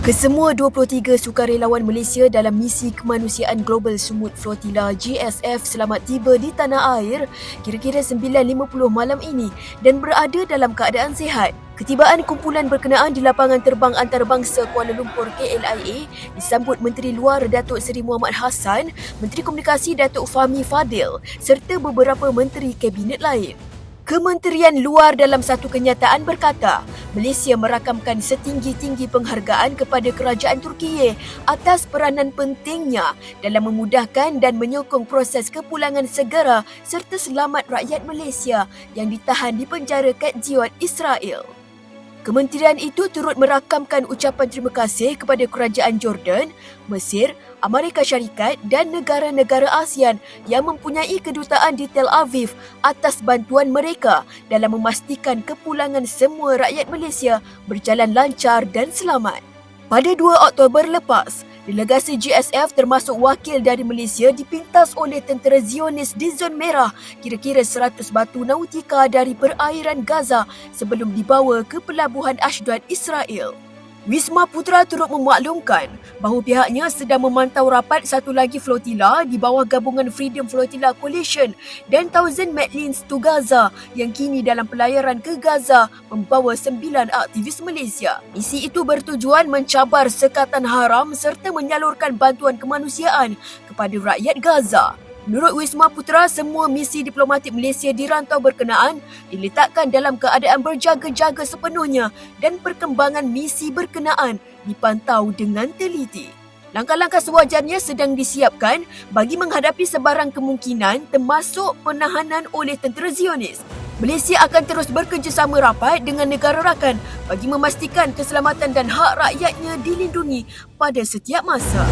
Kesemua 23 sukarelawan Malaysia dalam misi kemanusiaan Global Sumut Flotilla GSF selamat tiba di tanah air kira-kira 9.50 malam ini dan berada dalam keadaan sihat. Ketibaan kumpulan berkenaan di lapangan terbang antarabangsa Kuala Lumpur KLIA disambut Menteri Luar Datuk Seri Muhammad Hassan, Menteri Komunikasi Datuk Fahmi Fadil serta beberapa menteri kabinet lain. Kementerian Luar dalam satu kenyataan berkata, Malaysia merakamkan setinggi-tinggi penghargaan kepada kerajaan Turkiye atas peranan pentingnya dalam memudahkan dan menyokong proses kepulangan segera serta selamat rakyat Malaysia yang ditahan di penjara Kat Jiot Israel. Kementerian itu turut merakamkan ucapan terima kasih kepada kerajaan Jordan, Mesir, Amerika Syarikat dan negara-negara ASEAN yang mempunyai kedutaan di Tel Aviv atas bantuan mereka dalam memastikan kepulangan semua rakyat Malaysia berjalan lancar dan selamat. Pada 2 Oktober lepas, Delegasi GSF termasuk wakil dari Malaysia dipintas oleh tentera Zionis di zon merah kira-kira 100 batu nautika dari perairan Gaza sebelum dibawa ke pelabuhan Ashdod, Israel. Wisma Putra turut memaklumkan bahawa pihaknya sedang memantau rapat satu lagi flotila di bawah gabungan Freedom Flotilla Coalition dan Thousand Medlins to Gaza yang kini dalam pelayaran ke Gaza membawa sembilan aktivis Malaysia. Misi itu bertujuan mencabar sekatan haram serta menyalurkan bantuan kemanusiaan kepada rakyat Gaza. Menurut Wisma Putra, semua misi diplomatik Malaysia di rantau berkenaan diletakkan dalam keadaan berjaga-jaga sepenuhnya dan perkembangan misi berkenaan dipantau dengan teliti. Langkah-langkah sewajarnya sedang disiapkan bagi menghadapi sebarang kemungkinan termasuk penahanan oleh tentera Zionis. Malaysia akan terus bekerjasama rapat dengan negara rakan bagi memastikan keselamatan dan hak rakyatnya dilindungi pada setiap masa.